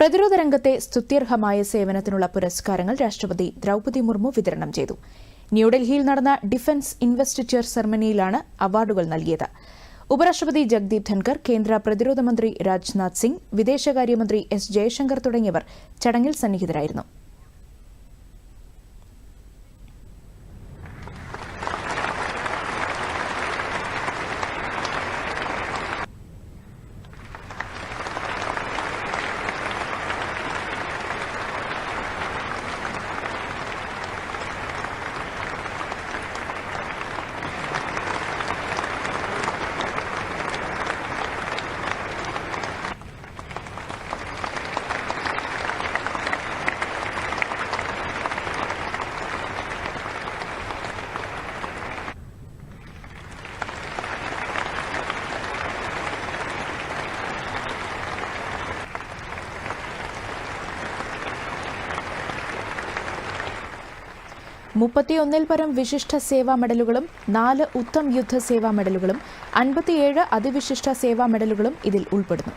പ്രതിരോധ രംഗത്തെ സ്തുത്യർഹമായ സേവനത്തിനുള്ള പുരസ്കാരങ്ങൾ രാഷ്ട്രപതി ദ്രൌപതി മുർമു വിതരണം ചെയ്തു. ന്യൂഡൽഹിയിൽ നടന്ന ഡിഫൻസ് ഇൻവെസ്റ്റിച്ചർ സെറമണിയിലാണ് അവാർഡുകൾ നൽകിയത്. ഉപരാഷ്ട്രപതി ജഗ്ദീപ് ധൻകർ കേന്ദ്ര പ്രതിരോധ മന്ത്രി രാജ്നാഥ് സിംഗ് വിദേശകാര്യമന്ത്രി എസ് ജയശങ്കർ തുടങ്ങിയവർ ചടങ്ങിൽ സന്നിഹിതരായിരുന്നു. മുപ്പത്തിയൊന്നിൽ പരം വിശിഷ്ട സേവാ മെഡലുകളും നാല് ഉത്തം യുദ്ധ സേവാ മെഡലുകളും അൻപത്തിയേഴ് അതിവിശിഷ്ട സേവാ മെഡലുകളും ഇതിൽ ഉൾപ്പെടുന്നു.